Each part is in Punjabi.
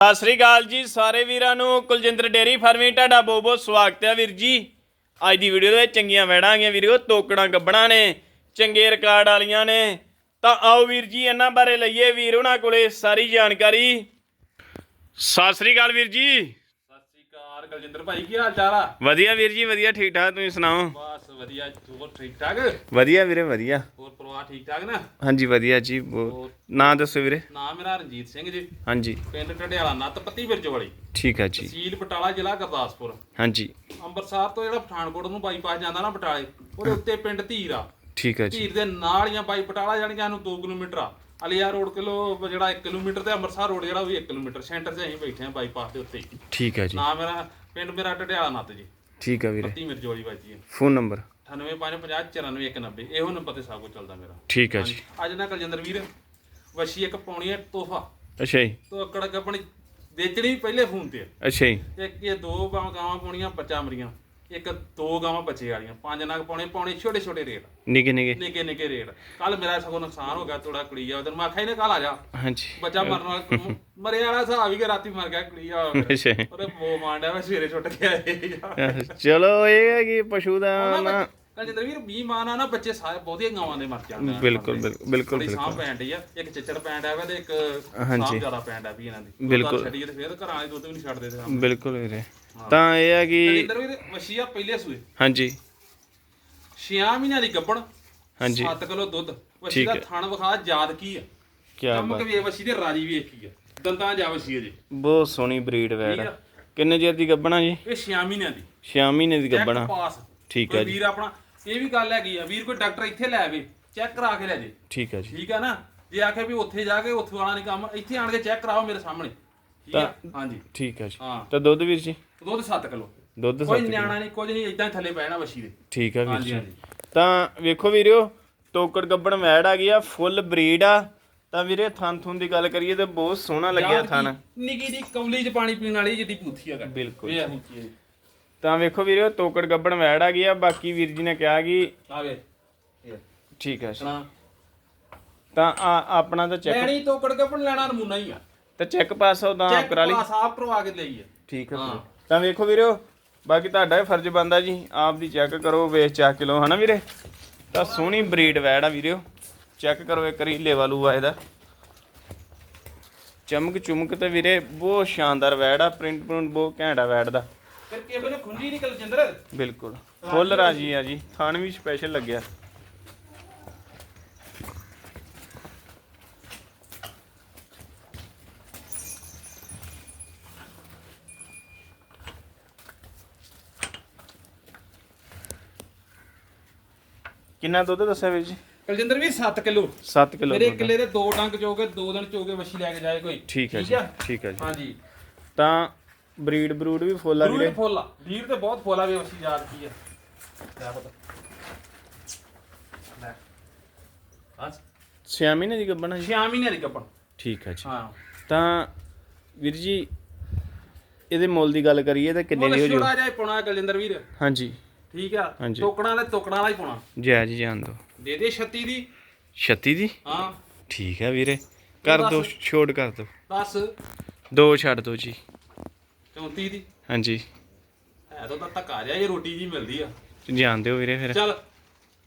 ਸਤਿ ਸ੍ਰੀ ਅਕਾਲ ਜੀ ਸਾਰੇ ਵੀਰਾਂ ਨੂੰ। ਕੁਲਜਿੰਦਰ ਡੇਰੀ ਫਾਰਮਿੰਗ ਤੁਹਾਡਾ ਬਹੁਤ ਬਹੁਤ ਸਵਾਗਤ ਹੈ ਵੀਰ ਜੀ। ਅੱਜ ਦੀ ਵੀਡੀਓ ਦੇ ਵਿੱਚ ਚੰਗੀਆਂ ਵੈੜਾਂ ਆ ਗਈਆਂ ਵੀਰੋ ਤੋਕੜਾਂ ਗੱਬਣਾ ਨੇ ਚੰਗੇ ਰਿਕਾਰਡ ਵਾਲੀਆਂ ਨੇ। ਤਾਂ ਆਓ ਵੀਰ ਜੀ ਇਹਨਾਂ ਬਾਰੇ ਲਈਏ ਵੀਰ ਉਹਨਾਂ ਕੋਲੇ ਸਾਰੀ ਜਾਣਕਾਰੀ। ਸਤਿ ਸ੍ਰੀ ਅਕਾਲ ਵੀਰ ਜੀ। ਸਤਿ ਸ੍ਰੀ ਅਕਾਲ ਗਲਜਿੰਦਰ ਭਾਈ ਕੀ ਹਾਲ ਚਾਲ ਆ? ਵਧੀਆ ਵੀਰ ਜੀ ਵਧੀਆ ਠੀਕ ਠਾਕ ਤੁਸੀਂ ਸੁਣਾਓ? ਵਧੀਆ ਹੋਰ ਠੀਕ ਠਾਕ? ਵਧੀਆ ਵੀਰੇ ਵਧੀਆ। ਹੋਰ ਪਰਿਵਾਰ ਠੀਕ ਠਾਕ ਨਾ? ਹਾਂਜੀ ਵਧੀਆ ਜੀ ਨਾਂ ਦੱਸੋ ਵੀਰੇ। ਨਾਮ ਮੇਰਾ ਰਣਜੀਤ ਸਿੰਘ ਜੀ। ਹਾਂਜੀ। ਪਿੰਡ ਢਡਿਆਲਾ ਨੱਤ ਪੱਤੀ ਬਿਰਜ ਵਾਲੀ ਠੀਕ ਹੈ ਜੀ। ਤਹਿਸੀਲ ਬਟਾਲਾ ਜ਼ਿਲ੍ਹਾ ਗੁਰਦਾਸਪੁਰ। ਹਾਂਜੀ। ਅੰਮ੍ਰਿਤਸਰ ਤੋਂ ਜਿਹੜਾ ਪਠਾਨਕੋਟ ਨੂੰ ਬਾਈਪਾਸ ਜਾਂਦਾ ਨਾ ਬਟਾਲੇ ਉਹਦੇ ਉੱਤੇ ਪਿੰਡ ਧੀਰ ਆ। ਠੀਕ ਹੈ ਜੀ। ਧੀਰ ਦੇ ਨਾਲ ਹੀ ਆ ਬਾਈ ਬਟਾਲਾ ਜਾਣੀ ਕਿ ਸਾਨੂੰ 2 ਕਿਲੋਮੀਟਰ ਆ। ਅਲੀਆ ਰੋਡ ਕਿਲੋ ਜਿਹੜਾ 1 ਕਿਲੋਮੀਟਰ ਤੇ ਅੰਮ੍ਰਿਤਸਰ ਰੋਡ ਜਿਹੜਾ ਉਹ ਵੀ 1 ਕਿਲੋਮੀਟਰ ਸੈਂਟਰ 'ਚ ਅਸੀਂ ਬੈਠੇ ਆ ਬਾਈਪਾਸ ਦੇ ਉੱਤੇ ਹੀ। ਠੀਕ ਹੈ ਜੀ। ਨਾਮ ਮੇਰਾ ਪਿੰਡ ਮੇਰਾ ਢਡਿਆਲਾ ਨੱਤ ਜੀ। ਠੀਕ ਹੈ ਵੀਰੇ। ਪੱਤੀ ਮਿਰਜ ਵਾਲੀ ਬਾਜੀ ਹੈ। Phone number? 9855949190 ਇਹੋ ਨੰਬਰ ਤੇ ਸਭ ਕੁਝ ਚੱਲਦਾ ਮੇਰਾ। ਠੀਕ ਹੈ ਜੀ। ਅੱਜ ਨਾ ਕਲਜਿੰਦਰ ਵੀਰ ਵਸ਼ੀ ਇੱਕ ਪਾਉਣੀ ਹੈ ਤੋਹਫਾ। ਅੱਛਾ ਜੀ। ਤੋ ਕੜਕ ਆਪਣੀ ਵੇਚਣੀ ਪਹਿਲੇ ਫੋਨ ਤੇ। ਆ। ਅੱਛਾ ਜੀ। ਇੱਕ ਇਹ ਦੋ ਗਾਵਾਂ ਗਾਵਾਂ ਪਾਉਣੀਆਂ ਬੱਚਾ ਮਰੀਆਂ। ਇੱਕ ਦੋ ਗਾਵਾਂ ਬੱਚੇ ਵਾਲੀਆਂ ਪੰਜ ਨਗ ਪਾਉਣੇ ਪਾਉਣੇ ਛੋਟੇ ਛੋਟੇ ਰੇਟ ਨਿੱਕੇ ਨਿੱਕੇ। ਨਿੱਕੇ ਨਿੱਕੇ ਰੇਟ ਕੱਲ ਮੇਰਾ ਸਗੋਂ ਨੁਕਸਾਨ ਹੋ ਗਿਆ ਥੋੜਾ ਕੁੜੀ ਆ ਉਧਰ। ਮੈਂ ਆਖਿਆ ਇਹਨੇ ਕੱਲ ਆ ਜਾ। ਹਾਂਜੀ। ਬੱਚਾ ਮਰਨ ਵਾਲਾ ਮਰੇ ਵਾਲਾ ਹਿਸਾਬ ਹੀ ਕਿ ਰਾਤੀ ਮਰ ਗਿਆ ਕੁੜੀ ਆ ਅੱਛਾ। ਉਹਦੇ ਬੋ ਮਾਂਡਿਆ ਮੈਂ ਸਵੇਰੇ ਛੁੱਟ ਗਿਆ ਇਹ ਚਲੋ ਇਹ ਹੈ ਕਿ ਪਸ਼ੂ ਦਾ ਨਾ ਵੀਰ 20 ਮਾਨ ਆ ਨਾ ਬੱਚੇ ਸਾਰੇ ਬਹੁਤੀਆਂ ਗਾਵਾਂ ਦੇ ਮਰ ਜਾਂਦੇ ਆ। ਬਿਲਕੁਲ ਬਿਲਕੁਲ ਬਿਲਕੁਲ। ਸਾਹ ਡਈ ਆ। ਇੱਕ ਚਿੱਚੜ ਪੈਣ ਡਿਆ ਵਾ ਤੇ ਇੱਕ। ਸਾਹ ਜ਼ਿਆਦਾ ਪੈਣ ਡਿਆ ਵੀ ਇਹਨਾਂ ਦੀ। ਬਿਲਕੁਲ। ਛੱਡੀਏ ਤੇ ਫੇਰ ਘਰਾਂ ਵਾਲੇ ਦੁੱਧ ਵੀ ਨਹੀਂ ਛੱਡਦੇ ਬਿਲਕੁਲ ਵੀਰੇ। ਤਾਂ ਇਹ ਹੈ ਕਿ ਕਲਿੰਦਰ ਵੀਰ ਵਸ਼ੀਆ ਪਹਿਲੇ ਸੂਏ। ਹਾਂਜੀ। 6 ਮਹੀਨਿਆਂ ਦੀ ਗੱਬਣ ਹਾਂਜੀ। 7 ਕਿਲੋ ਦੁੱਧ। ਵਸ਼ੀ ਦਾ ਠੀਕ ਥਣ ਵਿਖਾ ਯਾਦ ਕੀ ਆ? ਕੀ ਚਮਕ ਬਾਤ। ਵੀ ਵਸ਼ੀ ਦੇ ਰਾਜੀ ਵੀ ਇੱਕ ਹੀ ਆ। ਦੰਦਾਂ ਜਾ ਵਸ਼ੀ ਜੀ ਬਹੁਤ ਸੋਹਣੀ ਬਰੀਡ ਵੈੜ। ਠੀਕ ਹੈ। ਆ। ਕਿੰਨੇ ਚਿਰ ਦੀ ਗੱਬਣਾ ਜੀ? ਇਹ 6 ਮਹੀਨਿਆਂ ਦੀ। 6 ਮਹੀਨੇ ਦੀ ਚੈੱਕ ਗੱਬਣਾ ਪਾਸ ਠੀਕ ਕੋਈ ਹੈ ਜੀ। ਵੀਰ ਆਪਣਾ ਇਹ ਵੀ ਗੱਲ ਹੈਗੀ ਆ। ਵੀਰ ਕੋਈ ਡਾਕਟਰ ਇੱਥੇ ਲੈ ਆਵੇ ਚੈੱਕ ਕਰਾ ਕੇ ਲੈ ਜੇ। ਠੀਕ ਹੈ ਜੀ। ਠੀਕ ਆ ਨਾ? ਜੇ ਆਖੇ ਵੀ ਉੱਥੇ ਜਾ ਕੇ ਉੱਥੇ ਵਾਲਾ ਨਹੀਂ ਕੰਮ ਇੱਥੇ ਆਣ ਕੇ ਚੈੱਕ ਕਰਾਓ ਮੇਰੇ ਸਾਹਮਣੇ। ਆ ਹਾਂਜੀ। ਠੀਕ ਹੈ ਜੀ। ਹਾਂ। ਤਾਂ ਦੁੱਧ ਵੀਰ ਜੀ? ਦੁੱਧ 7 ਕਿਲੋ। ਦੁੱਧ ਕੋਈ ਸੱਤ ਨਿਆਣਾ ਨਹੀਂ ਕੁਝ ਨਹੀਂ ਇਦਾਂ ਥੱਲੇ ਪੈਣਾ ਵਸ਼ੀ ਦੇ। ਠੀਕ ਹੈ ਵੀਰ ਜੀ। ਹਾਂਜੀ। ਤਾਂ ਵੇਖੋ ਵੀਰਿਓ ਟੋਕੜ ਗੱਬਣ ਵੈੜ ਆ ਗਈ ਆ ਫੁੱਲ ਬਰੀਡ ਆ। ਤਾਂ ਵੀਰੇ ਥਣ ਥੁਣ ਦੀ ਗੱਲ ਕਰੀਏ ਤੇ ਬਹੁਤ ਸੋਹਣਾ ਲੱਗਿਆ ਥਣ। ਨਿੱਕੀ ਦੀ ਕੌਲੀ 'ਚ ਪਾਣੀ ਪੀਣ ਵਾਲੀ ਜਿੱਦੀ ਪੂਥੀ ਹੈਗਾ ਬਿਲਕੁਲ। ਤਾਂ ਵੇਖੋ ਵੀਰਿਓ ਤੋਕੜ ਗੱਬਣ ਵੈੜ ਆ ਗਈ ਆ ਬਾਕੀ ਵੀਰ ਜੀ ਨੇ ਕਿਹਾ ਕਿ ਆਵੇ ਠੀਕ ਹੈ ਤਾਂ ਆ- ਆਪਣਾ ਤਾਂ ਚੈੱਕ ਲੈਣੀ ਤੋਂ ਕੜਕਪਣ ਲੈਣਾ ਨਮੂਨਾ ਹੀ ਆ। ਤਾਂ ਚੈੱਕ ਪਾਸ ਉਹਦਾ ਚੈੱਕ ਕਰਾ ਲਈ। ਪਾਸ ਆਪ ਕਰਵਾ ਕੇ ਲਈ ਆ। ਠੀਕ ਹੈ ਹਾਂ। ਵੀਰੇ। ਤਾਂ ਵੇਖੋ ਵੀਰਿਓ ਬਾਕੀ ਤੁਹਾਡਾ ਇਹ ਫਰਜ਼ ਬੰਦਾ ਜੀ ਆਪ ਦੀ ਚੈੱਕ ਕਰੋ ਵੇਚ ਚਾ ਕਿਲੋ ਹਨਾ ਵੀਰੇ? ਤਾਂ ਸੋਹਣੀ ਬਰੀਡ ਵੈੜ ਆ ਵੀਰਿਓ ਚੈੱਕ ਕਰੋ ਇੱਕ ਵਾਰੀ ਲੇਵਾ ਲੂਆ ਇਹਦਾ। ਚਮਕ ਚੁਮਕ ਤੇ ਵੀਰੇ ਬਹੁਤ ਸ਼ਾਨਦਾਰ ਵੈੜ ਆ ਪ੍ਰਿੰਟ ਪ੍ਰਿੰਟ ਬਹੁਤ ਘੈਂਟ ਆ ਵੈੜ ਦਾ। ਫਿਰ ਕੇ ਬਨੇ ਖੁੰਜੀ ਨਿਕਲ ਜਿੰਦਰ ਬਿਲਕੁਲ। ਫੁੱਲ ਰਾਜੀ ਆ ਜੀ ਥਣ ਵੀ ਸਪੈਸ਼ਲ ਲੱਗਿਆ। ਕਿੰਨਾ ਦੁੱਧ ਦੱਸਿਆ ਵੀਰ ਜੀ? ਕਲਜਿੰਦਰ ਵੀ 7 ਕਿਲੋ। 7 ਕਿਲੋ ਮੇਰੇ ਕਿੱਲੇ ਦੇ ਦੋ ਡੰਗ ਚੋਗੇ ਦੋ ਦਿਨ ਚੋਗੇ ਵਸ਼ੀ ਲੈ ਕੇ ਜਾਏ ਕੋਈ। ਠੀਕ ਹੈ ਜੀ ਠੀਕ ਹੈ ਜੀ। ਹਾਂਜੀ। ਤਾਂ ਬਰੀਡ ਬਰੂਡ ਵੀ ਫੁੱਲ ਆ ਵੀਰ ਵੀਰੇ? ਫੁੱਲ ਆ। ਵੀਰ ਤੇ ਬਹੁਤ ਫੁੱਲ ਆ ਵੀ ਵਸ਼ੀ ਯਾਦ ਕੀ ਆ। ਲੈ ਪਤਾ। ਲੈ। ਹਾਂ। 6 ਮਹੀਨੇ ਦੀ ਗੱਬਣਾ ਜੀ? 6 ਮਹੀਨੇ ਦੀ ਕੱਪਣ ਠੀਕ ਹੈ ਜੀ। ਹਾਂ। ਤਾਂ ਵੀਰ ਜੀ ਇਹਦੇ ਮੁੱਲ ਦੀ ਗੱਲ ਕਰੀਏ ਤਾਂ ਕਿੰਨੇ ਦੀ ਹੋ ਜੂ? ਛੋੜਾ ਜਾਏ ਪਾਉਣਾ ਕਲਜਿੰਦਰ ਵੀਰ। ਹਾਂਜੀ। ਠੀਕ ਆ? ਹਾਂਜੀ। ਟੋਕਣਾ ਵਾਲੇ ਟੋਕਣਾ ਵਾਲਾ ਹੀ ਪਾਉਣਾ। ਜੈ ਜੀ ਜਾਣ ਦੋ ਦੇ ਦੇ 36 ਦੀ। 36 ਦੀ? ਹਾਂ। ਠੀਕ ਹੈ ਵੀਰੇ। ਕਰ ਦੋ। ਛੋੜ ਕਰ ਦੋ। 10 ਦੋ ਛੱਡ ਦੋ ਜੀ। 34 ਦੀ। ਹਾਂਜੀ। ਐ ਤਾਂ ਤਾਂ ਧੱਕਾ ਜਿਹਾ ਇਹ ਰੋਟੀ ਜੀ ਮਿਲਦੀ ਆ। ਜਾਣ ਦਿਓ ਵੀਰੇ ਫਿਰ। ਚੱਲ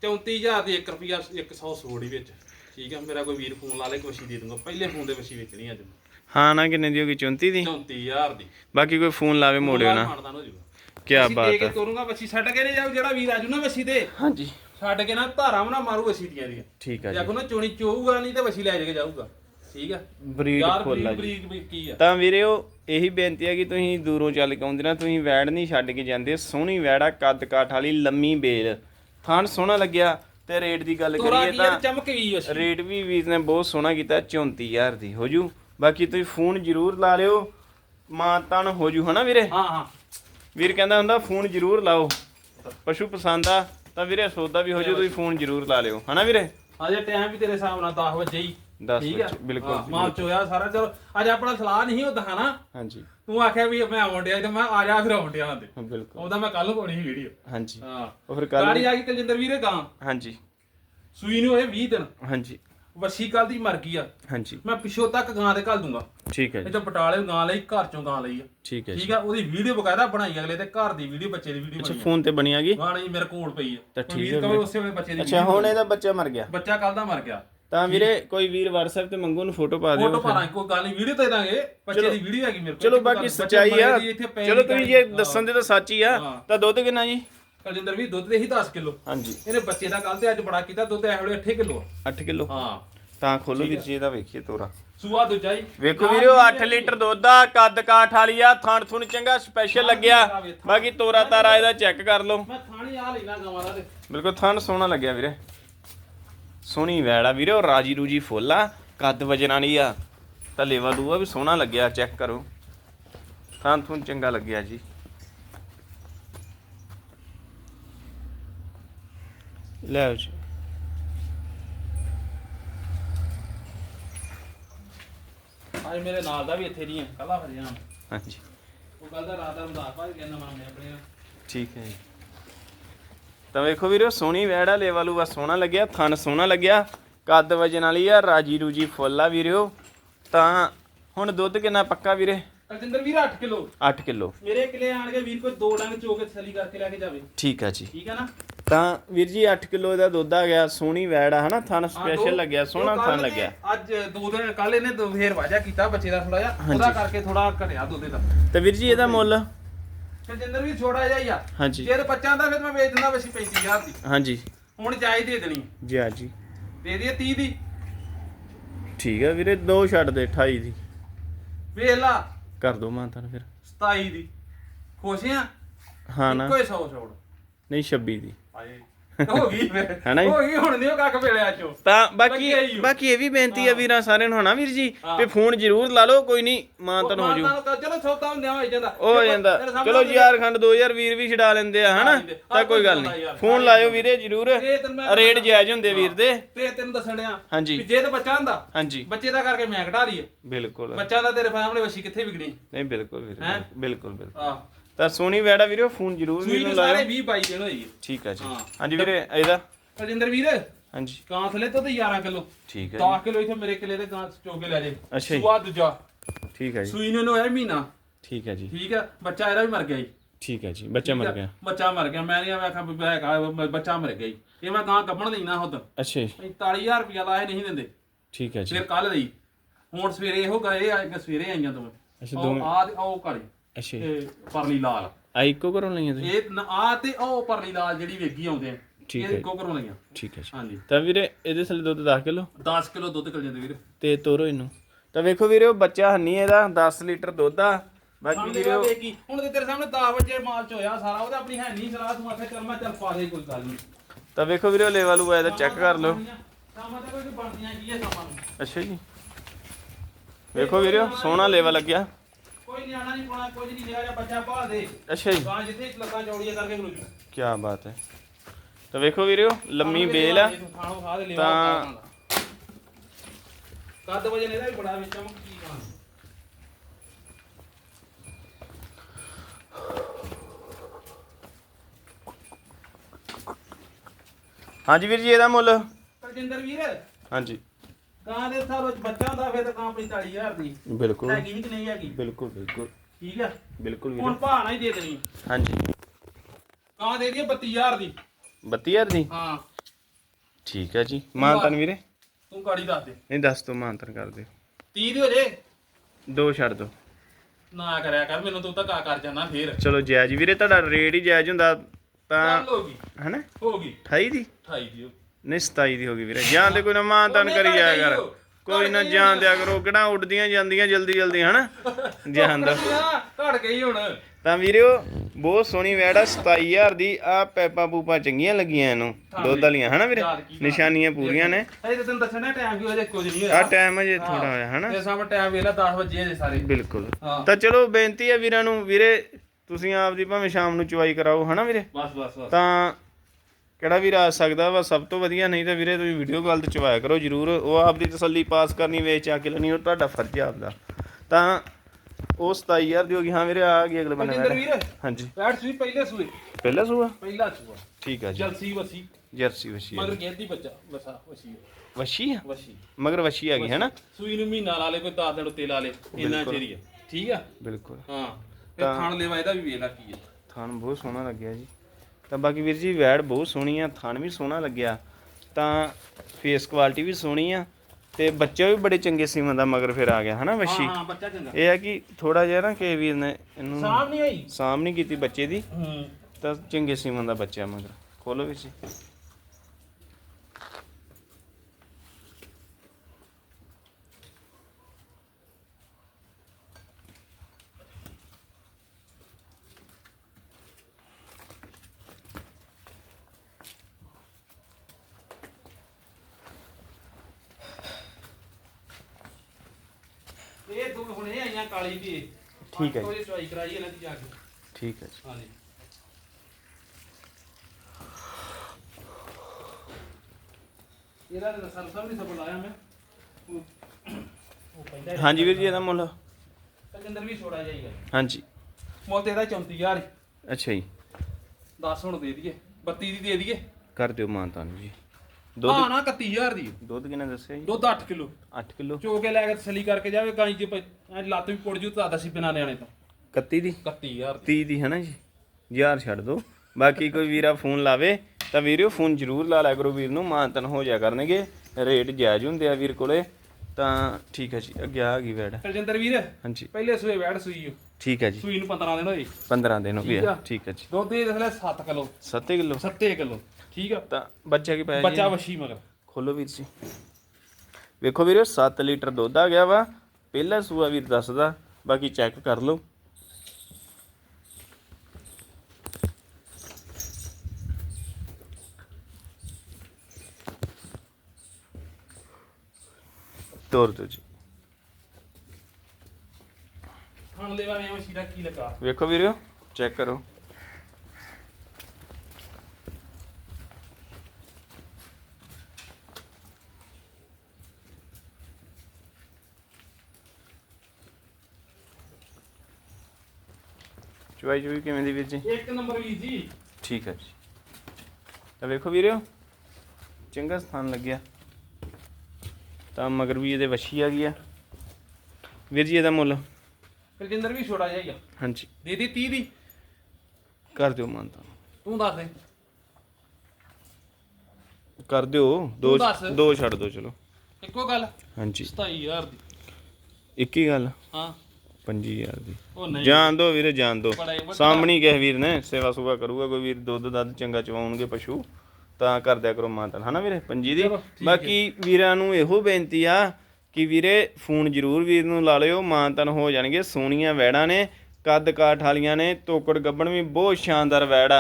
34000 ਦੀ 1 ਰੁਪਿਆ 100 ਸੋੜ ਹੀ ਵਿੱਚ। ਠੀਕ ਆ ਮੇਰਾ ਕੋਈ ਵੀਰ ਫੋਨ ਲਾ ਲੇ ਕੋਸ਼ੀ ਦੇ ਦੂੰਗਾ ਪਹਿਲੇ ਫੋਨ ਦੇ ਵਸ਼ੀ ਵੇਚਣੀ ਅੱਜ। ਹਾਂ ਨਾ ਕਿੰਨੇ ਦੀ ਹੋਗੀ 34 ਦੀ? 34000 ਦੀ। ਬਾਕੀ ਕੋਈ ਫੋਨ ਲਾਵੇ ਮੋੜਿਓ ਨਾ। ਮਾਨਦਾਨ ਹੋ ਜਾਊਗਾ ਕੀ ਬਾਤ ਹੈ। ਤੋਰੂੰਗਾ ਵਸ਼ੀ ਛੱਡ ਕੇ ਨਹੀਂ ਜਾਊ ਜਿਹੜਾ ਵੀਰ ਆਜੂ ਨਾ ਵਸ਼ੀ ਤੇ। ਹਾਂਜੀ। ਛੱਡ ਕੇ ਨਾ ਧਾਰਾਂ ਨਾ ਮਾਰੂ ਵਸ਼ੀ ਦੀਆਂ ਦੀਆਂ। ਠੀਕ ਹੈ ਜੇ। ਜੀ ਕੋ ਨਾ ਚੋਣੀ ਚੋਊਗਾ ਨਹੀਂ ਤੇ ਵਸ਼ੀ ਲੈ ਜਾ ਕੇ ਜਾਊਗਾ। ਠੀਕ ਆ? ਬਰੀਡ ਫੁੱਲ ਆ ਬਰੀਕ ਜੀ। ਬਰੀਕ ਕੀ ਆ। ਤਾਂ ਵੀਰੇ ਉਹ ਇਹੀ ਬੇਨਤੀ ਹੈ ਕਿ ਤੁਸੀਂ ਦੂਰੋਂ ਚੱਲ ਕੇ ਆਉਂਦੇ ਨਾ ਤੁਸੀਂ ਵੈੜ ਨਹੀਂ ਛੱਡ ਕੇ ਜਾਂਦੇ। ਸੋਹਣੀ ਵੈੜ ਕੱਦ ਕਾਠ ਵਾਲੀ ਲੰਮੀ ਬੇਲ। ਥਾਣ ਸੋਹਣਾ ਲੱਗਿਆ। ਤੇ ਰੇਟ ਦੀ ਗੱਲ ਕਰੀਏ ਤਾਂ ਚਮਕ ਗਈ ਰੇਟ ਵੀ ਵੀਰ ਨੇ ਬਹੁਤ ਸੋਹਣਾ ਕੀਤਾ 34000 ਦੀ। ਹੋ ਜੂ। ਬਾਕੀ ਤੁਸੀਂ ਫੋਨ ਜ਼ਰੂਰ ਲਾ ਲਿਓ। ਮਾਂ ਤਨ ਹੋ ਜੂ ਹਨਾ ਵੀਰੇ? ਹਾਂ ਹਾਂ। ਵੀਰ ਕਹਿੰਦਾ ਹੁੰਦਾ ਫੋਨ ਜ਼ਰੂਰ ਲਾਓ। ਪਸ਼ੂ ਪਸੰਦ ਆ ਤਾਂ ਵੀਰੇ ਸੌਦਾ ਵੀ ਹੋ ਜੂ ਤੁਸੀਂ ਫੋਨ ਜ਼ਰੂਰ ਲਾ ਲਿਓ। ਹਨਾ ਵੀਰੇ? ਅਜੇ ਟਾਈਮ ਵੀ ਤੇਰੇ ਹਿਸਾਬ ਨਾਲ 10 ਵਜੇ ਹੀ। 10 ਠੀਕ ਆ? ਵਜੇ ਬਿਲਕੁਲ ਹਾਂ, ਮਾਲ ਚੋਇਆ ਸਾਰਾ ਚਲੋ ਅੱਜ ਆਪਣਾ ਸਲਾਹ ਨਹੀਂ ਹੁੰਦਾ ਹਨਾ ਹਾਂਜੀ। ਤੂੰ ਆਖਿਆ ਵੀ ਮੈਂ ਆਉਣ ਡਿਆ ਤੇ ਮੈਂ ਆ ਜਾ ਫਿਰ ਆਉਣ ਡਿਆ ਤੇ। ਬਿਲਕੁਲ। ਉਹਦਾ ਮੈਂ ਕੱਲ ਨੂੰ ਪਾਉਣੀ ਸੀ ਵੀਡੀਓ ਹਾਂਜੀ। ਹਾਂ। ਉਹ ਫਿਰ ਕੱਲ ਗਾੜੀ ਆ ਗਈ ਕਲਜਿੰਦਰ ਵੀਰੇ ਗਾਂ ਹਾਂਜੀ। ਸੂਈ ਨੂੰ ਇਹ 20 ਦਿਨ। ਹਾਂਜੀ। ਵਸੀ ਕੱਲ ਦੀ ਮਰ ਗਈ ਆ। ਹਾਂਜੀ। ਮੈਂ ਪਿੱਛੋਂ ਤੱਕ ਗਾਂ ਦੇ ਘੱਲ ਦੂੰਗਾ। ਠੀਕ ਹੈ ਇਹ ਜੀ। ਤਾਂ ਬਟਾਲੇ ਗਾਂ ਲਈ ਘਰ ਚੋਂ ਗਾਂ ਲਈ ਆ। ਠੀਕ ਹੈ ਜੀ। ਠੀਕ ਆ ਉਹਦੀ ਵੀਡੀਓ ਬਕਾਇਦਾ ਬਣਾਈ ਅਗਲੇ ਤੇ ਘਰ ਦੀ ਵੀਡੀਓ ਬੱਚੇ ਦੀ ਵੀਡੀਓ ਅੱਛਾ ਫੋਨ ਤੇ ਬਣੀ ਆ ਗਈ ਗਾਂ ਨਹੀਂ ਮੇਰੇ ਕੋਲ ਪਈ ਆ। ਤਾਂ ਠੀਕ ਵੀਰ ਹੈ ਕਹੇ ਉਸੇ ਵੇਲੇ ਬੱਚੇ ਦੀ ਅੱਛਾ ਹੁਣ ਇਹਦਾ ਬੱਚਾ ਮਰ ਗਿਆ। ਬੱਚਾ ਕੱਲ ਦਾ ਮਰ ਗਿਆ। ਤਾਂ ਵੀਰੇ ਕੋਈ ਵੀਰ WhatsApp ਤੇ ਮੰਗੋ ਨੂੰ ਫੋਟੋ ਪਾ ਦਿਓ ਫੋਟੋ ਪਾਣਾ ਕੋਈ ਗੱਲ ਨਹੀਂ ਵੀਡੀਓ ਤੇ ਦਾਂਗੇ ਬੱਚੇ ਦੀ ਵੀਡੀਓ ਹੈਗੀ ਮੇਰੇ ਕੋਲ। ਚਲੋ ਬਾਕੀ ਸੱਚਾਈ ਆ। ਮਰੇ ਦੀ ਇੱਥੇ ਪਏ ਚਲੋ ਤੁਸੀਂ। ਜੇ ਦੱਸਣ ਦੇ ਤਾਂ ਸੱਚ ਹੀ ਆ। ਹਾਂ। ਤਾਂ ਦੁੱਧ ਕਿੰਨਾ ਜੀ? ਕਲਜਿੰਦਰ ਵੀ ਦੁੱਧ ਦੇ ਹੀ 10 ਕਿਲੋ। ਹਾਂਜੀ। ਇਹਨੇ ਬੱਚੇ ਦਾ ਕੱਲ ਤੇ ਅੱਜ ਬੜਾ ਕੀਤਾ ਦੁੱਧ ਇਹ ਵੇਲੇ 8 ਕਿਲੋ 8 ਕਿਲੋ? ਹਾਂ। ਤਾਂ ਖੋਲੋ ਵੀਰ ਜੀ ਇਹਦਾ ਵੇਖੀਏ ਤੋਰਾ। ਸੂਆ ਦੂਜਾ ਵੇਖੋ ਵੀਰੋ 8 ਲੀਟਰ ਦੁੱਧ ਆ ਕੱਦ ਕਾਠ ਵਾਲੀ ਆ ਥਣ ਥੁਣ ਚੰਗਾ ਸਪੈਸ਼ਲ ਲੱਗਿਆ। ਬਾਕੀ ਤੋਰਾ ਤਾਰਾ ਇਹਦਾ ਚੈੱਕ ਕਰ ਲਓ। ਮੈਂ ਥਾਣੀ ਆ ਲੈਣਾ ਗਾਵਾਂ ਦਾ ਤੇ। ਬਿਲਕੁਲ ਥਣ ਸੋਹਣਾ ਲੱਗਿਆ ਵੀਰੇ। ਸੋਹਣੀ ਵੈੜ ਆ ਵੀਰੇ ਉਹ ਰਾਜੀ ਰੂਜੀ ਫੁੱਲ ਆ ਕੱਦ ਵਜਨ ਵਾਲੀ ਆ। ਤਾਂ ਲੇਵਾ ਲੂਆ ਵੀ ਸੋਹਣਾ ਲੱਗਿਆ ਚੈੱਕ ਕਰੋ। ਥਣ ਥੁਣ ਚੰਗਾ ਲੱਗਿਆ ਜੀ। ਲੈ ਜੀ ਅੱਜ ਮੇਰੇ ਨਾਲ ਦਾ ਵੀ ਇੱਥੇ ਨਹੀਂ ਹੈ। ਕੱਲਾ ਹਰਿਆਣਾ ਹਾਂਜੀ। ਉਹ ਗੱਲ ਦਾ ਰਾਤ ਦਾ ਰੰਦਾ ਪਾ ਕੇ ਨਵਾਂ ਮੈਂ ਆਪਣੇ ਨਾਲ। ਠੀਕ ਹੈ ਜੀ। ਤਾਂ ਵੇਖੋ ਵੀਰੋ ਸੋਹਣੀ ਵੈੜ ਆ ਲੇਵਾ ਲੂਆ ਸੋਹਣਾ ਲੱਗਿਆ ਥਣ ਸੋਹਣਾ ਲੱਗਿਆ। ਕੱਦ ਵਜਨ ਵਾਲੀ ਆ ਰਾਜੀ ਰੂਜੀ ਫੁੱਲ ਆ ਵੀਰੋ। ਤਾਂ ਹੁਣ ਦੁੱਧ ਕਿੰਨਾ ਪੱਕਾ ਵੀਰੇ? ਕਲਜਿੰਦਰ ਵੀਰ 8 ਕਿਲੋ। 8 ਕਿਲੋ। ਮੇਰੇ ਕਿਲੇ ਆਣ ਕੇ ਵੀਰ ਕੋਈ ਦੋ ਡੰਗ ਚੋ ਕੇ ਕਰਕੇ ਲੈ ਕੇ ਜਾਵੇ। ਠੀਕ ਆ ਜੀ। ਠੀਕ ਹੈ ਨਾ? ਤਾਂ ਵੀਰ ਜੀ 8 ਕਿਲੋ ਦਾ ਦੁੱਧ ਆ ਗਿਆ ਸੋਹਣੀ ਵੈੜ ਆ ਹਨਾ? ਥਣ ਸਪੈਸ਼ਲ ਦੋ- ਲੱਗਿਆ ਸੋਹਣਾ ਦੋ ਥਣ ਲੱਗਿਆ। ਅੱਜ ਦੋ ਦਿਨ ਕੱਲ ਇਹਨੇ ਦੋ ਫੇਰ ਵਾਜਾ ਕੀਤਾ ਬੱਚੇ ਦਾ ਥੋੜਾ ਜਿਹਾ। ਉਹਦਾ ਕਰਕੇ ਥੋੜਾ ਘਟਿਆ ਦੁੱਧ ਦਾ ਤੇ ਵੀਰ ਜੀ ਇਹਦਾ ਮੁੱਲ? ਕਲਜਿੰਦਰ ਵੀ ਛੋੜਾ ਹੀ ਆ। ਹਾਂਜੀ। ਜੇ ਬੱਚਾ ਦਾ ਫਿਰ ਮੈਂ ਵੇਚ ਦਿੰਦਾ ਵਸੀ 35000 ਦੀ। ਹਾਂਜੀ। ਹੁਣ ਚਾਹੀ ਦੇ ਦੇਣੀ। ਜੀ ਆ ਜੀ। ਦੇ ਦਈਏ 30 ਦੀ। ਠੀਕ ਆ ਵੀਰੇ ਦੋ ਛੱਡ ਦੇ 28 ਦੀ। ਵੇਖ ਲਾ। ਕਰ ਦੋ ਮਾਂ ਤਾਂ ਫਿਰ। 27 ਦੀ। ਖੁਸ਼ ਆ? ਹਾਂ ਨਾ। ਕੋਈ 100 ਛੋੜ। ਨਹੀਂ 26 ਦੀ। ਆਏ ਹੋ ਗਈ ਫਿਰ। ਹੈਨਾ ਜੀ? ਹੋ ਗਈ ਹੁਣ ਨਹੀਂ ਉਹ ਕੱਖ ਵੇਲਿਆ ਚੋ। ਤਾਂ ਬਾਕੀ ਲੱਗਿਆ ਹੀ ਓ। ਬਾਕੀ ਇਹ ਵੀ ਬੇਨਤੀ ਆ ਵੀਰਾਂ ਸਾਰਿਆਂ ਨੂੰ ਹਨਾ ਵੀਰ ਜੀ। ਵੀ ਫੋਨ ਜ਼ਰੂਰ ਲਾ ਲਓ ਕੋਈ ਨਹੀਂ ਮਾਂ ਤਾਂ ਹੋ ਜੂ। ਚਲੋ ਸੌਦਾ ਹੁੰਦਿਆ ਹੋ ਜਾਂਦਾ। ਉਹ ਹੋ ਜਾਂਦਾ। ਚਲੋ ਜੀ ਯਾਰ ਖੰਡ 2000 ਵੀਰ ਵੀ ਛਡਾ ਲੈਂਦੇ ਆ ਹਨਾ। ਤਾਂ ਆਹ ਕੋਈ ਗੱਲ ਨਹੀਂ ਯਾਰ, ਫੋਨ ਲਾਇਓ ਵੀਰੇ ਜ਼ਰੂਰ। ਇਹ ਤੈਨੂੰ ਮੈਂ ਰੇਟ ਜਾਇਜ਼ ਹੁੰਦੇ ਵੀਰ ਦੇ। ਤੇ ਤੈਨੂੰ ਦੱਸਣ ਡਿਆ ਹਾਂਜੀ। ਵੀ ਜੇ ਤੇ ਬੱਚਾ ਹੁੰਦਾ ਹਾਂਜੀ। ਬੱਚੇ ਦਾ ਕਰਕੇ ਮੈਂ ਘਟਾ ਲਈਏ ਬਿਲਕੁਲ। ਬੱਚਾ ਦਾ ਤੇਰੇ ਸਾਹਮਣੇ ਵਸੀ ਕਿੱਥੇ ਵਿਗਣੀ ਨਹੀਂ ਬਿਲਕੁਲ ਵੀਰੇ? ਬਿਲਕੁਲ ਬਿਲਕੁਲ। ਆ ਤਾਂ ਸੋਨੀ ਵੈੜਾ ਵੀਰੇ ਫੋਨ ਜ਼ਰੂਰ ਸੂਈ ਨੂੰ ਸਾਰੇ ਲਾਇਓ 20 22 ਦਿਨ ਹੋਈ ਠੀਕ ਆ ਜੀ। ਹਾਂ। ਹਾਂਜੀ ਵੀਰੇ ਇਹਦਾ? ਰਜਿੰਦਰ ਵੀਰ ਹਾਂਜੀ। ਕਾਂ ਥਲੇ ਤੋਂ ਤੇ 11 ਕਿਲੋ। ਠੀਕ ਹੈ 10 ਕਿਲੋ ਇੱਥੇ ਮੇਰੇ ਕਿਲੇ ਤੇ ਕਾਂ ਚੋਕੇ ਲੈ ਜੇ। ਅੱਛਾ ਜੀ। ਸੁਆ ਦੂਜਾ। ਠੀਕ ਹੈ ਜੀ। ਸੂਈ ਨੂੰ ਹੋਇਆ ਮਹੀਨਾ। ਠੀਕ ਹੈ ਜੀ। ਠੀਕ ਆ ਬੱਚਾ ਇਹਦਾ ਵੀ ਮਰ ਗਿਆ ਜੀ। ਠੀਕ ਹੈ ਜੀ। ਬੱਚਾ ਮਰ ਗਿਆ। ਬੱਚਾ ਮਰ ਗਿਆ। ਮੈਂ ਨਹੀਂ ਮੈਂ ਕਹਾ ਬੱਚਾ ਮਰ ਗਿਆ ਜੀ। ਇਹ ਮੈਂ ਗਾਂ ਕੱਪਣ ਦੇਣਾ ਹੁੱਦ ਅੱਛਾ ਜੀ। 45000 ਰੁਪਇਆ ਲਾਏ ਨਹੀਂ ਦਿੰਦੇ। ਠੀਕ ਹੈ ਜੀ। ਫਿਰ ਕੱਲ ਲਈ ਹੁਣ ਸਵੇਰੇ ਇਹੋ ਗਏ ਆ ਕਿ ਸਵੇਰੇ ਆਈਆਂ ਦੋਵੇਂ। ਅੱਛਾ, ਦੋਵੇਂ। ਆ ਤੇ ਉਹ ਕਾਲੀ ਅੱਛਾ ਜੀ। ਇਹ ਪਰਲੀ ਲਾਲ। ਆ ਇੱਕੋ ਘਰੋਂ ਲਈਆਂ ਤੁਸੀਂ? ਇਹ ਨ- ਆ ਤੇ ਉਹ ਪਰਲੀ ਲਾਲ ਜਿਹੜੀ ਵੇਗੀ ਆਉਂਦੇ ਆ ਠੀਕ ਇਹ ਹੈ। ਇੱਕੋ ਘਰੋਂ ਲਈਆਂ। ਠੀਕ ਹੈ ਜੀ। ਹਾਂਜੀ। ਤਾਂ ਵੀਰੇ ਇਹਦੇ ਥੱਲੇ ਦੁੱਧ 10 ਕਿਲੋ? 10 ਕਿਲੋ ਦੁੱਧ ਕਰ ਜਾਂਦੇ ਵੀਰ। ਤੇ ਤੋਰੋ ਇਹਨੂੰ। ਤਾਂ ਵੇਖੋ ਵੀਰੇ ਉਹ ਬੱਚਾ ਹੰਨੀ ਇਹਦਾ 10 ਲੀਟਰ ਦੁੱਧ ਆ। ਬਾਕੀ ਵੀਰੇ ਉਹ- ਵੇਗੀ ਹੁਣ ਤੇ ਤੇਰੇ ਸਾਹਮਣੇ 10 ਵਜੇ ਮਾਰਚ ਹੋਇਆ ਸਾਰਾ ਉਹਦਾ ਆਪਣੀ ਹੈ ਨਹੀਂ ਸਲਾਹ ਤੂੰ ਆਖਿਆ ਚੱਲ ਮੈਂ ਚੱਲ ਪਾ ਦੇ ਕੋਈ ਗੱਲ ਨਹੀਂ ਤਾਂ ਵੇਖੋ ਵੀਰੇ ਉਹ ਲੈਵਲ ਉਹ ਇਹਦਾ ਚੈੱਕ ਕਰ ਲਓ। ਸਾਮਾਂ ਤੇ ਕੋਈ ਬਣਦੀਆਂ ਕੀ ਹੈ ਸਾਮਾਂ ਅੱਛਾ ਜੀ। ਵੇਖੋ ਵੀਰੇ ਸੋਹਣਾ ਲੈਵਲ ਲੱਗਿਆ। ਕੋਈ ਨਿਆਣਾ ਨਹੀਂ ਪਾਉਣਾ ਕੁਝ ਨਹੀਂ ਲਿਆ ਬੱਚਾ ਭਾਲ ਦੇ। ਅੱਛਾ ਜੀ। ਗਾਂ ਜਿੱਥੇ ਲੱਤਾਂ ਚੌੜੀਆਂ ਕਰਕੇ ਮੈਨੂੰ ਕੀ ਬਾਤ ਹੈ। ਤਾਂ ਵੇਖੋ ਵੀਰੇ ਉਹ ਲੰਮੀ ਬੇਲ ਆ। ਖਾਣੋ ਖਾ ਦੇ ਤਾਂ- ਕੱਦ ਵਜਨ ਇਹਦਾ ਵੀ ਬੜਾ ਵਿੱਚ ਚਮਕ ਕੀ ਖਾਣ ਹਾਂਜੀ ਵੀਰ ਜੀ ਇਹਦਾ ਮੁੱਲ? ਵੀਰ। ਹਾਂਜੀ। ਗਾਂ ਦੇ ਸਾਲ ਵਿੱਚ ਬੱਚਾ ਹੁੰਦਾ ਫਿਰ ਤਾਂ ਗਾਂ 45000 ਦੀ। ਬਿਲਕੁਲ। ਹੈਗੀ ਨਹੀਂ ਕਿ ਨਹੀਂ ਹੈਗੀ? ਬਿਲਕੁਲ ਬਿਲਕੁਲ। ਠੀਕ ਆ? ਬਿਲਕੁਲ ਹੁਣ ਵੀਰੇ। ਭਾਅ ਨਾ ਹੀ ਦੇ ਦੇਣੀ। ਹਾਂਜੀ। ਗਾਂ ਦੇ ਦਈਏ 32000 ਦੀ। 32000 ਦੀ? ਹਾਂ। ਠੀਕ ਹੈ ਜੀ। ਮਾਨਤਨ ਵੀਰੇ। ਤੂੰ ਗਾੜੀ ਦੱਸ ਦੇ। ਨਹੀਂ ਦੱਸ ਦੋ ਮਾਨਤਨ ਕਰ ਦਿਓ 30 ਦੀ ਹੋ ਜੇ। ਦੋ ਛੱਡ ਦੋ। ਨਾ ਕਰਿਆ ਕਰ ਮੈਨੂੰ ਤੂੰ ਧੱਕਾ ਕਰ ਜਾਂਦਾ ਫੇਰ। ਚਲੋ ਜਾਇਜ਼ ਵੀਰੇ ਤੁਹਾਡਾ ਰੇਟ ਹੀ ਜਾਇਜ਼ ਹੁੰਦਾ ਤਾਂ ਚੱਲ ਹੋ ਗਈ। ਹੈਨਾ? ਹੋ ਗਈ। 28 ਦੀ? 28 ਦੀ ਹੋ ਗਈ। ਨਹੀਂ 27 ਦੀ ਹੋ ਗਈ ਵੀਰੇ। ਜਾਂ ਤੇ ਕੋਈ ਨਾ ਮਾਨਤਨ ਉਹਨੇ ਕਰੀ ਜਾਇਆ ਕਰ। ਕੋਈ ਨਾ ਜਾਣ। ਦਿਆ ਕਰੋ ਕਿਹੜਾ ਉੱਡਦੀਆਂ ਜਾਂਦੀਆਂ ਜਲਦੀ ਜਲਦੀ ਹਨਾ? ਜਾਣ ਦੋ। ਘਟ ਗਈ ਹੁਣ। ਤਾਂ ਵੀਰਿਓ ਬਹੁਤ ਸੋਹਣੀ ਵੈੜ ਆ 27000 ਦੀ। ਆ ਪੈਪਾਂ ਪੂਪਾਂ ਚੰਗੀਆਂ ਲੱਗੀਆਂ ਇਹਨੂੰ। ਦੁੱਧ ਵਾਲੀਆਂ ਹਨਾ ਵੀਰੇ। ਨਿਸ਼ਾਨੀਆਂ ਪੂਰੀਆਂ ਨੇ। ਇਹ ਤਾਂ ਤੈਨੂੰ ਦੱਸਣਾ ਟਾਈਮ ਵੀ ਉਹਦੇ ਕੁਝ ਨਹੀਂ ਆ ਹੋਇਆ ਟਾਈਮ ਅਜੇ ਥੋੜਾ ਹੋਇਆ ਹਨਾ? ਤੇ ਸਾਹਮਣੇ ਟਾਈਮ ਵੇਲਾ 10 ਵਜੇ ਜੇ ਸਾਰੇ। ਬਿਲਕੁਲ। ਤਾਂ ਚਲੋ ਬੇਨਤੀ ਹੈ ਵੀਰਾਂ ਨੂੰ ਵੀਰੇ ਤੁਸੀਂ ਆਪ ਦੀ ਭਾਵੇਂ ਸ਼ਾਮ ਨੂੰ ਚੁਆਈ ਕਰਾਓ ਹਨਾ ਵੀਰੇ? ਬਸ ਬਸ ਬਸ। ਤਾਂ ਕਿਹੜਾ ਵੀਰ ਆ ਸਕਦਾ ਵਾ? ਸਭ ਤੋਂ ਵਧੀਆ ਨਹੀਂ ਤਾਂ ਵੀਰੇ ਤੁਸੀਂ ਵੀਡੀਓ ਕਾਲ ਤੇ ਚਵਾਇਆ ਕਰੋ ਜਰੂਰ। ਉਹ ਆਪ ਦੀ ਤਸੱਲੀ ਪਾਸ ਕਰਨੀ ਵੇਚ ਆ ਕੇ ਲੈਣੀ ਉਹ ਤੁਹਾਡਾ ਫਰਜ਼ ਆ ਆਪਦਾ। ਤਾਂ ਉਹ 27000 ਦੀ ਹੋ ਗਈ ਹਾਂ ਵੀਰੇ ਆ ਗਈ ਅਗਲੇ ਵੈੜ। ਵੀਰ ਹਾਂਜੀ। ਬੈਠ ਸੂਈ ਪਹਿਲੇ ਸੂਏ। ਪਹਿਲਾ ਸੂਆ? ਪਹਿਲਾ ਸੂਆ। ਠੀਕ ਆ ਜੀ। ਜਲਸੀ ਵਸੀ। ਜਰਸੀ ਵਸ਼ੀ ਆ ਮਗਰ ਗੇਦੀ ਬੱਚਾ ਵਸਾ ਵਸੀ ਵਸ਼ੀ ਆ? ਵਸੀ। ਮਗਰ ਵਸ਼ੀ ਆ ਗਈ ਹੈ ਨਾ ਸੂਈ ਨੂੰ ਮਹੀਨਾ ਲਾ ਲੇ ਕੋਈ 10 ਦਿਨ ਉੱਤੇ ਲਾ ਲੇ ਇੰਨਾ ਚਿਰ ਆ। ਠੀਕ ਆ? ਬਿਲਕੁਲ। ਹਾਂ। ਤੇ ਖਾਣ ਲੈਵਾ ਇਹਦਾ ਵੀ ਵੇਖ ਲਾ ਕੀ ਹੈ ਥਣ ਬਹੁਤ ਸੋਹਣਾ ਲੱਗਿਆ ਜੀ। ਤਾਂ ਬਾਕੀ ਵੀਰ ਜੀ ਵੈੜ ਬਹੁਤ ਸੋਹਣੀ ਆ ਥਣ ਵੀ ਸੋਹਣਾ ਲੱਗਿਆ। ਤਾਂ ਫੇਸ ਕੁਆਲਿਟੀ ਵੀ ਸੋਹਣੀ ਆ ਤੇ ਬੱਚਾ ਵੀ ਬੜੇ ਚੰਗੇ ਸੀਮਨ ਦਾ ਮਗਰ ਫਿਰ ਆ ਗਿਆ ਹਨਾ ਵਸ਼ੀ? ਹਾਂ ਹਾਂ ਬੱਚਾ ਚੰਗਾ। ਇਹ ਆ ਕਿ ਥੋੜਾ ਜਿਹਾ ਨਾ ਕਿ ਵੀਰ ਨੇ ਇਹਨੂੰ ਸਾਮ ਨਹੀਂ ਨਹੀਂ ਕੀਤੀ ਬੱਚੇ ਦੀ। ਹੂੰ। ਤਾਂ ਚੰਗੇ ਸੀਮਨ ਦਾ ਬੱਚਾ ਮਗਰ। ਖੋਲੋ ਵੀਰ ਜੀ ਇਹ ਦੋ ਹੁਣੇ ਆਈਆਂ ਕਾਲੀ ਦੀ ਠੀਕ ਹੈ ਜੀ। ਕਰਾਈ ਇਹਨਾਂ ਦੀ ਜਾ ਕੇ। ਠੀਕ ਹੈ ਜੀ। ਹਾਂਜੀ। ਇਹਦਾ ਨਹੀਂ ਸਭ ਲਾਇਆ ਮੈਂ। ਉਹ- ਉਹ ਪੈਂਦਾ ਹਾਂਜੀ ਵੀਰ ਜੀ ਇਹਦਾ ਮੁੱਲ? ਤਜਿੰਦਰ ਵੀ ਛੋੜਾ ਜਾਈਗਾ ਹਾਂਜੀ। ਮੁੱਲ ਤੇ ਇਹਦਾ 34000 ਹੀ। ਅੱਛਾ ਜੀ। 10 ਹੁਣ ਦੇ ਦਈਏ 32 ਦੀ ਦੇ ਦਈਏ। ਕਰ ਦਿਓ ਮਾਨਤਾਨ ਜੀ। ਹਾਂ ਦੁੱਧ ਨਾ 31000 ਦੀ। ਦੁੱਧ ਕਿੰਨਾ ਦੱਸਿਆ ਜੀ? ਦੁੱਧ 8 ਕਿਲੋ। 8 ਕਿਲੋ। ਚੋ ਕੇ ਲੈ ਕੇ ਤਸੱਲੀ ਕਰਕੇ ਜਾਵੇ ਗਾਈ ਜੇ ਪ- ਐਂ ਲੱਤ ਵੀ ਪੁੜ ਜੂ ਤਾਂ ਦਸੀ ਬਿਨਾ ਲੈਣੇ ਤੋਂ। 31 ਦੀ? 31000 ਦੀ। 30 ਦੀ ਹੈ ਨਾ ਜੀ। ਯਾਰ ਛੱਡ ਦੋ। ਬਾਕੀ ਕੋਈ ਵੀਰਾ ਫੋਨ ਲਾਵੇ ਤਾਂ ਵੀਰਿਓ ਫੋਨ ਜ਼ਰੂਰ ਲਾ ਲਿਆ ਕਰੋ। ਵੀਰ ਨੂੰ ਮਾਨਤਨ ਹੋ ਜਾ ਕਰਨਗੇ। ਰੇਟ ਜਾਇਜ਼ ਹੁੰਦੇ ਆ ਵੀਰ ਕੋਲੇ। ਤਾਂ ਠੀਕ ਹੈ ਜੀ ਅੱਗੇ ਆ ਗਈ ਵੈੜ ਤਜਿੰਦਰ ਵੀਰ ਹਾਂਜੀ। ਪਹਿਲੇ ਸੂਏ ਵੈੜ ਸੂਈ ਓ। ਠੀਕ ਹੈ ਜੀ। ਸੂਈ ਨੂੰ 15 ਦਿਨ ਹੋਏ। 15 ਦਿਨ ਹੋ ਗਏ ਠੀਕ ਹੈ ਜੀ। ਦੁੱਧ ਇਹ ਦਸਲੇ 7 ਕਿਲੋ। 7 ਕਿਲੋ? 7 ਕਿਲੋ। ਠੀਕ ਆ। ਤਾਂ ਬੱਚਾ ਕੀ ਪਾਇਆ ਬੱਚਾ ਵਸ਼ੀ ਮਗਰ। ਖੋਲੋ ਵੀਰ ਜੀ। ਵੇਖੋ ਵੀਰੋ 7 ਲੀਟਰ ਦੁੱਧ ਆ ਗਿਆ ਵਾ। ਪਹਿਲਾ ਸੂਆ ਵੀਰ ਦੱਸਦਾ ਬਾਕੀ ਚੈੱਕ ਕਰ ਲਓ। ਤੋਰ ਦੋ ਜੀ। ਖਾਣ ਲੈਵਾ ਨੇ ਵਸ਼ੀ ਦਾ ਕੀ ਲੱਗਾ? ਵੇਖੋ ਵੀਰੋ ਚੈੱਕ ਕਰੋ। ਚੁਆਈ ਚੁਆਈ ਕਿਵੇਂ ਦੀ ਵੀਰ ਜੀ? ਇੱਕ ਨੰਬਰ ਵੀ ਜੀ। ਠੀਕ ਹੈ ਜੀ। ਤਾਂ ਵੇਖੋ ਵੀਰਿਓ ਚੰਗਾ ਸਥਾਨ ਲੱਗਿਆ। ਤਾਂ ਮਗਰ ਵੀ ਇਹਦੇ ਵਸ਼ੀ ਆ ਗਿਆ ਵੀਰ ਜੀ ਇਹਦਾ ਮੁੱਲ? ਕੁਲਜਿੰਦਰ ਵੀ ਛੋੜਾ ਜਾਈਗਾ ਹਾਂਜੀ। ਦੇ ਦੇ 30 ਦੀ। ਕਰ ਦਿਓ ਮਾਨਤਾ। ਤੂੰ ਦੱਸ ਦੇ। ਕਰ ਦਿਓ। ਦੋ ਤੂੰ ਦੱਸ। ਦੋ ਛੱਡ ਦਿਓ ਚਲੋ। ਇੱਕੋ ਗੱਲ। ਹਾਂਜੀ। 27000 ਦੀ। ਇੱਕ ਹੀ ਗੱਲ। ਹਾਂ। 25000 ਦੀ। ਜਾਣ ਦੋ ਵੀਰੇ ਜਾਣ ਦੋ। ਸਾਹਮਣੀ ਕਿਸੇ ਵੀਰ ਨੇ ਸੇਵਾ ਸੁਵਾ ਕਰੂਗਾ ਕੋਈ ਵੀਰ ਦੁੱਧ ਦੱਧ ਚੰਗਾ ਚਵਾਉਣਗੇ ਪਸ਼ੂ ਤਾਂ ਕਰ ਦਿਆ ਕਰੋ ਮਾਤਨ ਹਨਾ ਵੀਰੇ ਪੰਜੀ ਦੀ? ਬਾਕੀ ਵੀਰਾਂ ਨੂੰ ਇਹੋ ਬੇਨਤੀ ਆ ਕਿ ਵੀਰੇ ਫੋਨ ਜ਼ਰੂਰ ਵੀਰ ਨੂੰ ਲਾ ਲਿਓ। ਮਾਨਤਨ ਹੋ ਜਾਣਗੇ ਸੋਹਣੀਆਂ ਵੈੜਾਂ ਨੇ ਕੱਦ ਕਾਠ ਵਾਲੀਆਂ ਨੇ ਤੋਕੜ ਗੱਬਣ ਵੀ ਬਹੁਤ ਸ਼ਾਨਦਾਰ ਵੈੜ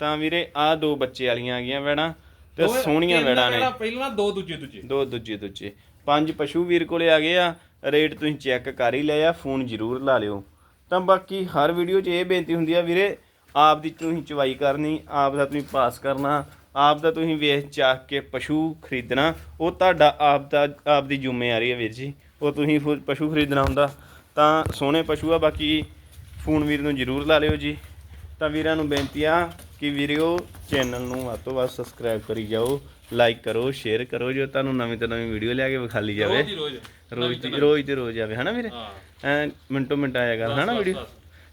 ਤਾਂ ਵੀਰੇ ਆ ਦੋ ਬੱਚੇ ਵਾਲੀਆਂ ਆ ਗਈਆਂ ਵੈੜਾਂ ਤੇ ਸੋਹਣੀਆਂ ਵੈੜਾਂ ਨੇ। ਪਹਿਲਾਂ ਦੋ ਦੂਜੇ ਦੂਜੇ। ਦੋ ਦੂਜੇ ਦੂਜੇ। ਪੰਜ ਪਸ਼ੂ ਵੀਰ ਕੋਲੇ ਆ ਗਏ ਆ। ਰੇਟ ਤੁਸੀਂ ਚੈੱਕ ਕਰ ਹੀ ਲਿਆ, ਫੋਨ ਜ਼ਰੂਰ ਲਾ ਲਿਓ। ਤਾਂ ਬਾਕੀ ਹਰ ਵੀਡੀਓ 'ਚ ਇਹ ਬੇਨਤੀ ਹੁੰਦੀ ਆ ਵੀਰੇ, ਆਪ ਦੀ ਤੁਸੀਂ ਚਵਾਈ ਕਰਨੀ, ਆਪ ਦਾ ਤੁਸੀਂ ਪਾਸ ਕਰਨਾ, ਆਪ ਦਾ ਤੁਸੀਂ ਵੇਚ ਚਾਕ ਕੇ ਪਸ਼ੂ ਖਰੀਦਣਾ, ਉਹ ਤੁਹਾਡਾ ਆਪ ਦਾ, ਆਪ ਦੀ ਜ਼ਿੰਮੇਵਾਰੀ ਹੈ ਵੀਰ ਜੀ। ਉਹ ਤੁਸੀਂ ਫੁ- ਪਸ਼ੂ ਖਰੀਦਣਾ ਹੁੰਦਾ, ਤਾਂ ਸੋਹਣੇ ਪਸ਼ੂ ਆ, ਬਾਕੀ ਫੋਨ ਵੀਰ ਨੂੰ ਜ਼ਰੂਰ ਲਾ ਲਿਓ ਜੀ। ਤਾਂ ਵੀਰਾਂ ਨੂੰ ਬੇਨਤੀ ਆ ਕਿ ਵੀਡੀਓ ਚੈਨਲ ਨੂੰ ਵੱਧ ਤੋਂ ਵੱਧ ਸਬਸਕ੍ਰਾਈਬ ਕਰੀ ਜਾਓ ਲਾਈਕ ਕਰੋ ਸ਼ੇਅਰ ਕਰੋ ਜੋ ਤੁਹਾਨੂੰ ਨਵੀਂ ਤੋਂ ਨਵੀਂ ਵੀਡੀਓ ਲਿਆ ਕੇ ਵਿਖਾਲੀ ਜਾਵੇ। ਰੋਜ਼ ਹੀ ਰੋਜ਼ ਰੋਜ਼ ਦੀ ਰੋਜ਼ ਤੇ ਰੋਜ਼ ਆਵੇ ਹਨਾ ਵੀਰੇ? ਹਾਂ। ਐ ਮਿੰਟੋ ਮਿੰਟ ਆਇਆ ਕਰ ਹਨਾ ਵੀਡੀਓ।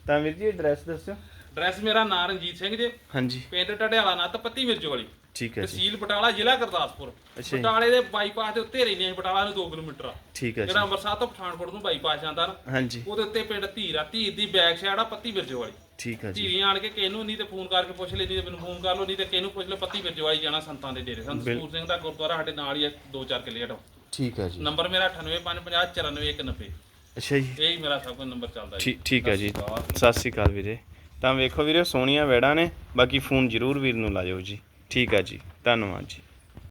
ਤਾਂ ਵੀਰ ਜੀ ਐਡਰੈਸ ਦੱਸਿਓ। ਡਰੈਸ ਮੇਰਾ ਨਾਂ ਰਣਜੀਤ ਸਿੰਘ ਜੇ। ਹਾਂਜੀ। ਪਿੰਡ ਟਡਿਆਲਾ ਨੱਤ ਪੱਤੀ ਮਿਰਚ ਵਾਲੀ। ਠੀਕ ਹੈ ਜੀ। ਤਹਿਸੀਲ ਬਟਾਲਾ ਜ਼ਿਲ੍ਹਾ ਗੁਰਦਾਸਪੁਰ। ਬਟਾਲੇ ਦੇ ਬਾਈਪਾਸ ਦੇ ਉੱਤੇ ਰਹਿੰਦੇ ਆ ਬਟਾਲਾ ਨੂੰ 2 ਕਿਲੋਮੀਟਰ ਆ। ਠੀਕ ਹੈ ਜਿਹੜਾ ਅੰਮ੍ਰਿਤਸਰ ਤੋਂ ਪਠਾਨਕੋਟ ਨੂੰ ਬਾਈਪਾਸ ਜਾਂਦਾ ਨਾ ਹਾਂਜੀ। ਉਹਦੇ ਉੱਤੇ ਪਿੰਡ ਧੀਰਾ ਧੀਰ ਦੀ ਬੈਕ ਸਾਈਡ ਆ ਪੱਤੀ ਮਿਰਚ ਵਾਲੀ। ਠੀਕ ਹੈ ਜੀ। ਧੀਰੀਆਂ ਆਣ ਕੇ ਕਿਹਨੂੰ ਨਹੀਂ ਤੇ ਫੋਨ ਕਰਕੇ ਪੁੱਛ ਲੈ ਨਹੀਂ ਤੇ ਮੈਨੂੰ ਫੋਨ ਕਰ ਲਓ ਨਹੀਂ ਤੇ ਕਿਹਨੂੰ ਪੁੱਛ ਲਓ ਪੱਤੀ ਮਿਰਚ ਵਾਲੀ ਜਾਣਾ ਸੰਤਾਂ ਦੇ ਡੇਰੇ। ਸੰਤ ਸੂਰ ਸਿੰਘ ਦਾ ਗੁਰਦੁਆਰਾ ਸਾਡੇ ਨਾਲ ਹੀ ਆ 2-4 ਕਿਲੇ ਹਟੋ। ਠੀਕ ਹੈ ਜੀ। ਨੰਬਰ ਮੇਰਾ 9855949190 ਅੱਛਾ ਜੀ। ਇਹ ਹੀ ਮੇਰਾ ਸਭ ਕੁਝ ਨੰਬਰ ਚੱਲਦਾ ਜੀ। ਠੀਕ ਠੀਕ ਹੈ ਜੀ। ਸਤਿ ਸ਼੍ਰੀ ਅਕਾਲ। ਸਤਿ ਸ਼੍ਰੀ ਅਕਾਲ ਵੀਰੇ। ਤਾਂ ਵੇਖੋ ਵੀਰੇ ਸੋਹਣੀਆਂ ਵੈੜਾਂ ਨੇ ਬਾਕੀ ਫੋਨ ਜ਼ਰੂਰ ਵੀਰ ਨੂੰ ਲਾਇਓ ਜੀ। ਠੀਕ ਹੈ ਜੀ। ਧੰਨਵਾਦ ਜੀ।